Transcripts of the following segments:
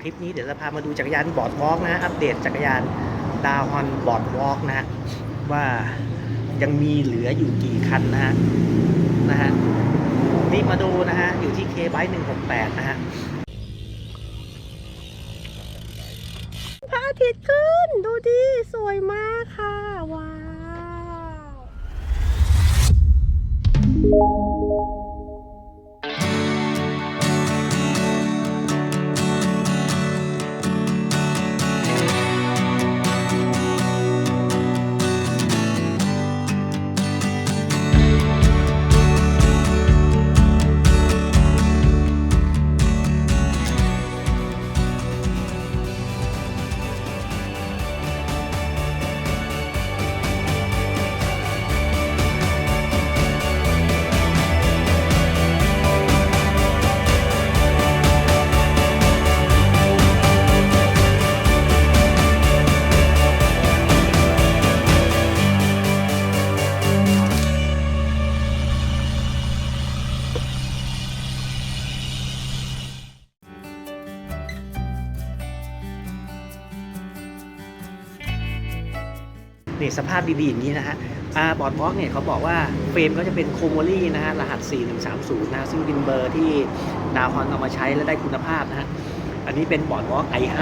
คลิปนี้เดี๋ยวจะพามาดูจักรยานบอร์ดวอล์กนะ อัปเดตจักรยานดาวฮอนบอร์ดวอล์กนะฮะว่ายังมีเหลืออยู่กี่คันนะฮะนะฮะรีบมาดูนะฮะ อยู่ที่ K b y 168นะฮะพระอาทิตย์ขึ้น ดูดิ สวยมาก นี่สภาพดีๆอย่างนี้นะฮะบอร์ดวอกเนี่ยเขาบอกว่าเฟรมก็จะเป็นโคโมลี่นะฮะรหัส 4130 นะซึ่งเป็นเบอร์ที่ดาวฮอนเอามาใช้และได้คุณภาพนะฮะอันนี้เป็นบอร์ดวอล์ก i5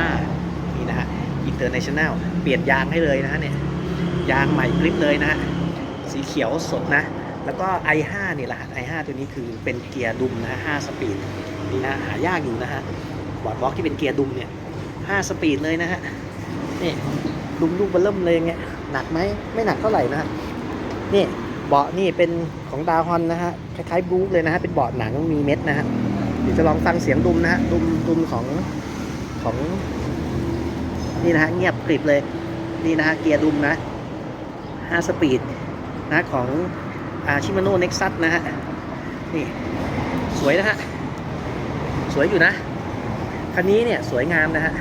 นี่นะฮะ International เปลี่ยนยางให้เลยนะฮะเนี่ยยางใหม่กริปเลยนะฮะสีเขียวสดนะ แล้วก็ i5 เนี่ยรหัส i5 ตัวนี้คือเป็นเกียร์ดุมนะฮะ5สปีดนี่นะหายากอยู่นะฮะบอร์ดวอกที่เป็นเกียร์ดุมเนี่ย5สปีดเลยนะฮะนี่ดุมลูกเบลเริ่มเลยเงี้ย หนักไหมไม่หนักเท่าไหร่นะฮะนี่เบาะนี่เป็นของดาวฮอนนะฮะคล้ายๆบลูคเลยนะฮะเป็นเบาะหนังมีเม็ดนะฮะเดี๋ยวจะลองฟังเสียงดุมนะฮะดุมดุมของของนี่นะฮะเงียบกริบเลยนี่นะฮะเกียร์ดุมนะ5สปีดนะของอาชิมาโน่เน็กซัสนะฮะนี่สวยนะฮะสวยอยู่นะคันนี้เนี่ยสวยงามนะฮะ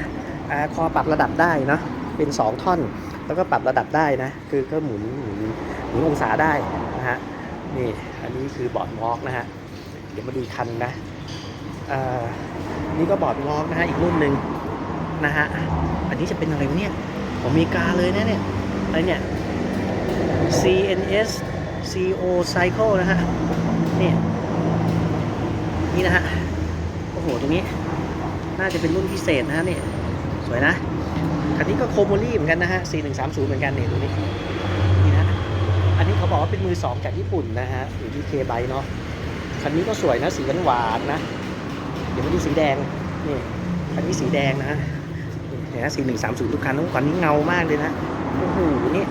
คอปรับระดับได้เนาะเป็น 2 ท่อน แล้วก็ปรับระดับได้นะ คือก็หมุนหมุนหมุนองศาได้นะฮะ นี่ อันนี้คือบอร์ดวอล์กนะฮะ เดี๋ยวมาดูอีกคันนะอ่านี่ก็บอร์ดวอล์กนะฮะ อีกรุ่นหนึ่งนะฮะ อันนี้จะเป็นอะไรวะเนี่ย ของอเมริกาเลยนะเนี่ย อะไรเนี่ย CNS CO Cycle นะฮะ นี่ นี่นะฮะ โอ้โห ตรงนี้ น่าจะเป็นรุ่นพิเศษนะฮะนี่ สวยนะ คันนี้ก็โคโมลี่เหมือนกันนะฮะ 4130 เหมือนกันเนี่ยดูนี่นี่นะ อันนี้เขาบอกว่าเป็นมือสองจากญี่ปุ่นนะฮะอยู่ที่เคไบเนาะ คันนี้ก็สวยนะ สีหวานๆนะ เดี๋ยวมาดูสีแดง นี่ คันนี้สีแดงนะฮะนี่เห็นไหม4130 ทุกคันทุกคันนี้เงามากเลยนะ โอ้โห นี่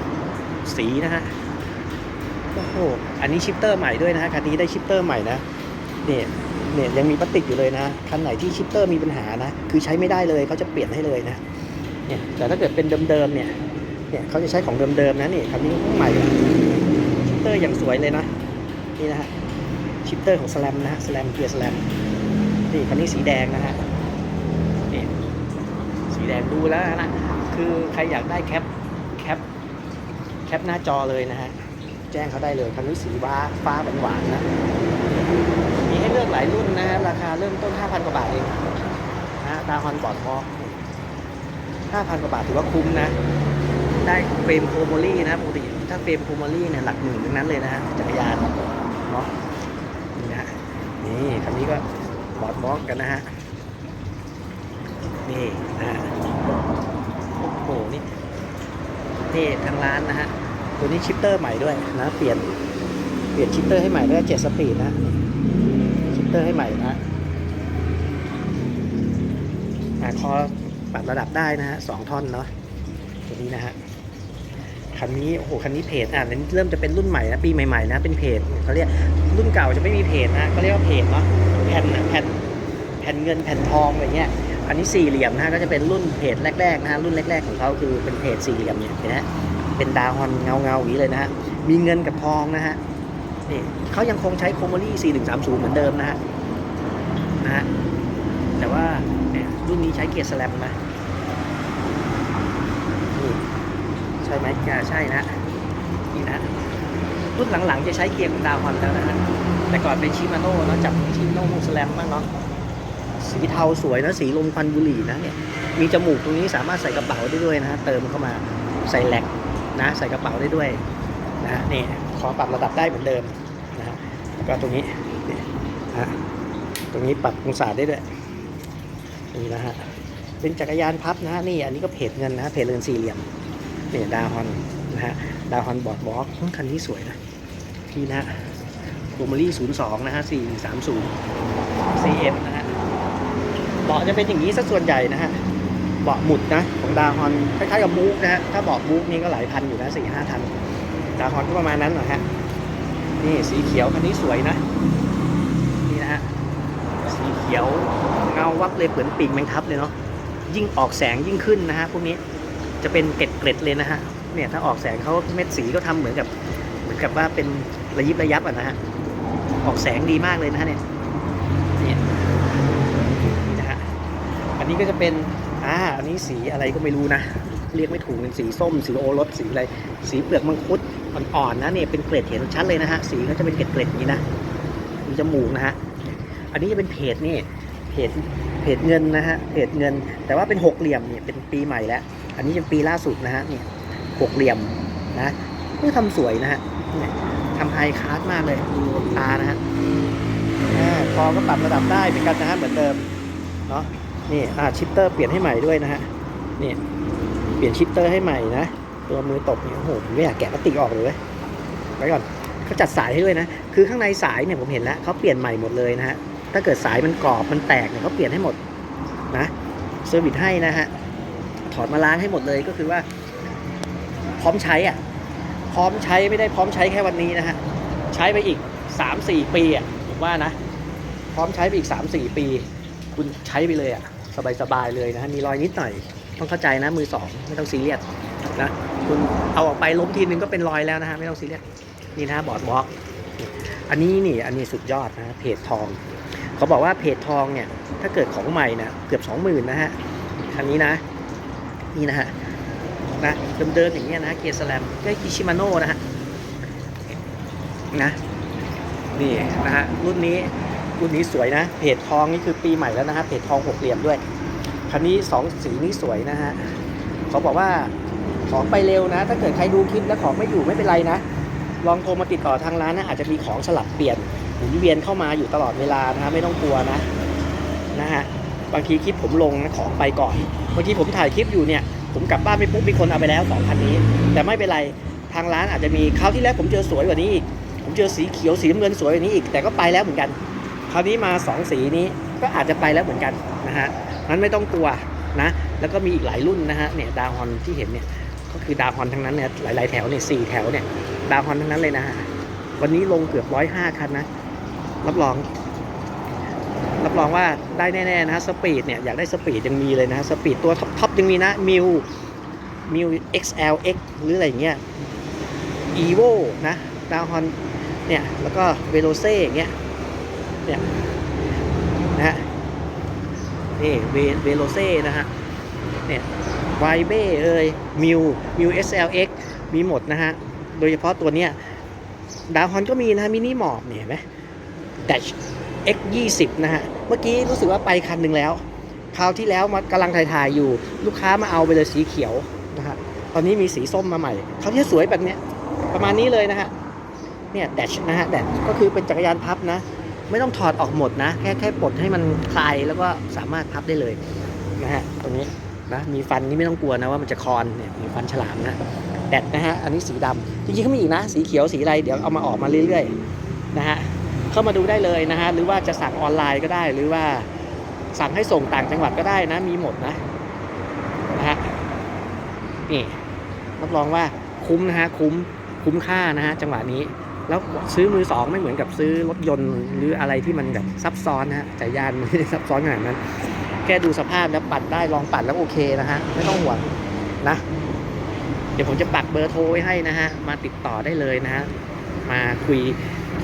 สีนะฮะ โอ้โห อันนี้ชิปเตอร์ใหม่ด้วยนะฮะ คันนี้ได้ชิปเตอร์ใหม่นะเนี่ยเนี่ยยังมีพลาสติกอยู่เลยนะ คันไหนที่ชิปเตอร์มีปัญหานะ คือใช้ไม่ได้เลยเขาจะเปลี่ยนให้เลยนะ เนี่ยแต่ถ้าเกิดเป็นเดิมๆเนี่ยเนี่ยเขาจะใช้ของเดิมๆนะนี่คันนี้ใหม่ชิปเตอร์อย่างสวยเลยนะนี่นะฮะชิปเตอร์ของสแลมนะฮะสแลมเกียร์สแลมนี่คันนี้สีแดงนะฮะนี่สีแดงดูแล้วนะคือใครอยากได้แคปแคปแคปหน้าจอเลยนะฮะแจ้งเขาได้เลยคันนี้สีฟ้าฟ้าหวานๆนะมีให้เลือกหลายรุ่นนะฮะราคาเริ่มต้น 5,000 กว่าบาทเองนะฮะดาฮอนบอร์ดพอ 5,000 กว่าบาทถือว่าคุ้มนะ ได้เฟรมโคโมลี่นะปกติถ้าเฟรมโคโมลี่เนี่ยหลักหมื่นทั้งนั้นเลยนะฮะจักรยานเนาะนี่นะฮะนี่คันนี้ก็บอดบล็อกกันนะฮะนี่นะฮะโอ้โหนี่นี่ทางร้านนะฮะตัวนี้ชิปเตอร์ใหม่ด้วยนะเปลี่ยนเปลี่ยนชิปเตอร์ให้ใหม่ด้วยเจ็ดสปีดนะชิปเตอร์ให้ใหม่นะอ่าคอ ปรับระดับได้นะฮะสองท่อนเนาะตัวนี้นะฮะคันนี้โอ้โหคันนี้เพจอะอันเริ่มจะเป็นรุ่นใหม่นะปีใหม่ๆนะเป็นเพจเขาเรียกรุ่นเก่าจะไม่มีเพจนะเขาเรียกว่าเพจเนาะแผ่นนะแผ่นแผ่นเงินแผ่นทองอะไรเงี้ยอันนี้สี่เหลี่ยมนะก็จะเป็นรุ่นเพจแรกๆนะฮะรุ่นแรก ๆของเขาคือเป็นเพจสี่เหลี่ยมเนี่ยนะเป็นดาวฮอนเงาเงาๆอย่างนี้เลยนะฮะมีเงินกับทองนะฮะนี่เขายังคงใช้โคโมลี่4130 เหมือนเดิมนะฮะนะฮะแต่ว่ารุ่นนี้ใช้เกียร์สแลมนะ นี่ใช่ไหมอ่าใช่นะนี่นะรุ่นหลังๆจะใช้เกียร์ของดาวฮอนแล้วนะฮะแต่ก่อนเป็นชิมาโน่เนาะจับชิมาโน่สแลมบ้างเนาะสีเทาสวยนะสีลมควันบุหรี่นะเนี่ยมีจมูกตรงนี้สามารถใส่กระเป๋าได้ด้วยนะฮะเติมเข้ามาใส่แหลกนะใส่กระเป๋าได้ด้วยนะฮะนี่ขอปรับระดับได้เหมือนเดิมนะฮะแล้วก็ตรงนี้นะฮะตรงนี้ปรับองศาได้ด้วยนี่นะฮะเป็นจักรยานพับนะฮะนี่อันนี้ก็เพจเงินนะฮะเพจเงินสี่เหลี่ยม นี่ดาฮอนนะฮะดาฮอนบอร์ดบล็อกคันนี้สวยนะพี่นะฮะโรมารี่ศูนย์สองนะฮะสี่สามศูนย์ซีเอ็มนะฮะเบาะจะเป็นอย่างนี้สักส่วนใหญ่นะฮะเบาะหมุดนะของดาฮอนคล้ายๆกับมูฟนะฮะถ้าเบาะมูฟนี่ก็หลายพันอยู่นะสี่ห้าพันดาฮอนก็ประมาณนั้นนะฮะนี่สีเขียวคันนี้สวยนะนี่นะฮะสีเขียวเงาวับเลยเหมือนปีกแมงทับเลยเนาะยิ่งออกแสงยิ่งขึ้นนะฮะพวกนี้ จะเป็นเกล็ดเกล็ดเลยนะฮะเนี่ยถ้าออกแสงเขาเม็ดสีก็ทำเหมือนกับ เหมือนกับว่าเป็นระยิบระยับอะนะฮะออกแสงดีมากเลยนะฮะเนี่ยเนี่ยนะฮะอันนี้ก็จะเป็นอ่าอันนี้สีอะไรก็ไม่รู้นะเรียกไม่ถูกเป็นสีส้ม สีโอรสสีอะไรสีเปลือกมังคุดอ่อนๆนะเนี่ยเป็นเกล็ดเห็นชัดเลยนะฮะสีก็จะเป็นเกล็ดๆอย่างนี้นะมีจมูกนะฮะอันนี้จะเป็นเพจนี่เพจเพจเงินนะฮะเพจเงิน แต่ว่าเป็นหกเหลี่ยมเนี่ยเป็นปีใหม่แล้ว อันนี้เป็นปีล่าสุดนะฮะเนี่ยหกเหลี่ยมนะก็ทำสวยนะฮะทำไฮคลาสมากเลยดูตานะฮะคอก็ปรับระดับได้เหมือนกันนะฮะเหมือนเดิมเนาะนี่อ่าชิปเตอร์เปลี่ยนให้ใหม่ด้วยนะฮะเนี่ยเปลี่ยนชิปเตอร์ให้ใหม่นะตัวมือตบเนี่ยโอ้โหไม่อยากแกะพลาสติกออกเลยเว้ยไว้ก่อนเขาจัดสายให้ด้วยนะ คือข้างในสายเนี่ยผมเห็นแล้วเขาเปลี่ยนใหม่หมดเลยนะฮะถ้าเกิดสายมันกรอบมันแตกเนี่ยเขาเปลี่ยนให้หมดนะเซอร์วิสให้นะฮะ ถอดมาล้างให้หมดเลยก็คือว่า พร้อมใช้อะ พร้อมใช้ไม่ได้พร้อมใช้แค่วันนี้นะฮะ ใช้ไปอีก3-4ปีอะผมว่านะ พร้อมใช้ไปอีก3-4ปี คุณใช้ไปเลยอะ สบายๆเลยนะฮะมีรอยนิดหน่อย ต้องเข้าใจนะมือสองไม่ต้องซีเรียสนะคุณเอาออกไปล้มทีนึงก็เป็นรอยแล้วนะฮะไม่ต้องซีเรียสนี่นะบอร์ดบล็อก อันนี้นี่อันนี้สุดยอดนะเพจทองเขาบอกว่าเพจทองเนี่ย ถ้าเกิดของใหม่นะเกือบสองหมื่นนะฮะคันนี้นะ นี่นะฮะนะเดิมๆอย่างเงี้ยนะเกียร์สแลมก็กิชิมาโน่นะฮะนะนี่นะฮะรุ่นนี้รุ่นนี้สวยนะเพจทองนี่คือปีใหม่แล้วนะฮะเพจทองหกเหลี่ยมด้วยคันนี้สองสีนี้สวยนะฮะเขาบอกว่าของไปเร็วนะ ถ้าเกิดใครดูคลิปแล้วของไม่อยู่ไม่เป็นไรนะลองโทรมาติดต่อทางร้านนะอาจจะมีของสลับเปลี่ยนหมุนเวียนเข้ามาอยู่ตลอดเวลานะฮะไม่ต้องกลัวนะนะฮะ บางทีคลิปผมลงของไปก่อนบางทีผมถ่ายคลิปอยู่เนี่ยผมกลับบ้านไปปุ๊บมีคนเอาไปแล้วสองคันนี้ แต่ไม่เป็นไรทางร้านอาจจะมีคราวที่แล้วผมเจอสวยกว่านี้อีกผมเจอสีเขียวสีน้ำเงินสวยกว่านี้อีกแต่ก็ไปแล้วเหมือนกัน คราวนี้มาสองสีนี้ก็อาจจะไปแล้วเหมือนกันนะฮะนั้นไม่ต้องกลัวนะแล้วก็มีอีกหลายรุ่นนะฮะเนี่ยดาวฮอนที่เห็นเนี่ยก็คือดาวฮอนทั้งนั้นเนี่ยหลายๆแถวเนี่ยสี่แถวเนี่ยดาวฮอนทั้งนั้นเลยนะฮะวันนี้ลงเกือบร้อยห้าคันนะรับรอง รับรองว่าได้แน่ๆนะฮะสปีดเนี่ยอยากได้สปีดยังมีเลยนะฮะสปีดตัวท็อปท็อปยังมีนะมิวมิว XLX หรืออะไรอย่างเงี้ย EVO นะดาวฮอนเนี่ยแล้วก็เวโ c เซ่อย่างเงี้ยเนี่ยนะฮะนี่เวเวโ c เซ่นะฮะเนี่ยไวเบ้เอ้ยมิวมิว SLX มีหมดนะฮะ โดยเฉพาะตัวเนี้ยดาวฮอนก็มีนะฮะมินิหมอร์เนี่ยเห็นไหม Dash X X20 นะฮะ เมื่อกี้รู้สึกว่าไปคันหนึ่งแล้ว คราวที่แล้วมากำลังถ่ายๆอยู่ ลูกค้ามาเอาไปเลยสีเขียวนะฮะ ตอนนี้มีสีส้มมาใหม่ เขาที่สวยแบบเนี้ย ประมาณนี้เลยนะฮะ เนี่ย Dash นะฮะ Dash ก็คือเป็นจักรยานพับนะ ไม่ต้องถอดออกหมดนะ แค่แค่ปลดให้มันคลายแล้วก็สามารถพับได้เลยนะฮะ ตรงนี้นะ มีฟันนี่ไม่ต้องกลัวนะว่ามันจะคอนเนี่ย มีฟันฉลามนะ แดดนะฮะ อันนี้สีดำจริงๆเขามีอีกนะ สีเขียว สีอะไร เดี๋ยวเอามาออกมาเรื่อยๆนะฮะ เข้ามาดูได้เลยนะฮะหรือว่าจะสั่งออนไลน์ก็ได้ หรือว่าสั่งให้ส่งต่างจังหวัดก็ได้นะมีหมดนะนะฮะนี่รับรองว่าคุ้มนะฮะคุ้มคุ้มค่านะฮะจังหวะนี้ แล้วซื้อมือสองไม่เหมือนกับซื้อรถยนต์หรืออะไรที่มันแบบซับซ้อนนะฮะจักรยานมันไม่ได้ซับซ้อนขนาดนั้น แค่ดูสภาพแล้วปัดได้ลองปัดแล้วโอเคนะฮะไม่ต้องห่วงนะเดี๋ยวผมจะปักเบอร์โทรไว้ให้นะฮะ มาติดต่อได้เลยนะฮะ มาคุย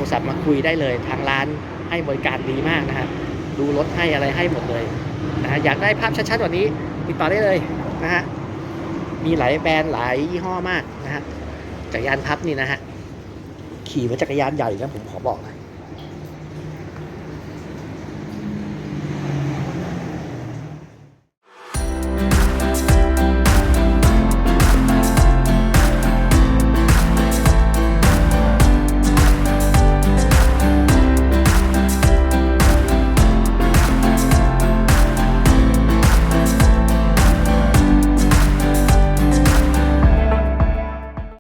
ทรศัพท์มาคุยได้เลยทางร้านให้บริการดีมากนะฮะดูรถให้อะไรให้หมดเลยนะฮะอยากได้ภาพชัดๆกว่านี้ติดต่อได้เลยนะฮะมีหลายแบรนด์หลายยี่ห้อมากนะฮะจักรยานพับนี่นะฮะขี่มาจักรยานใหญ่นะผมขอบอกนะ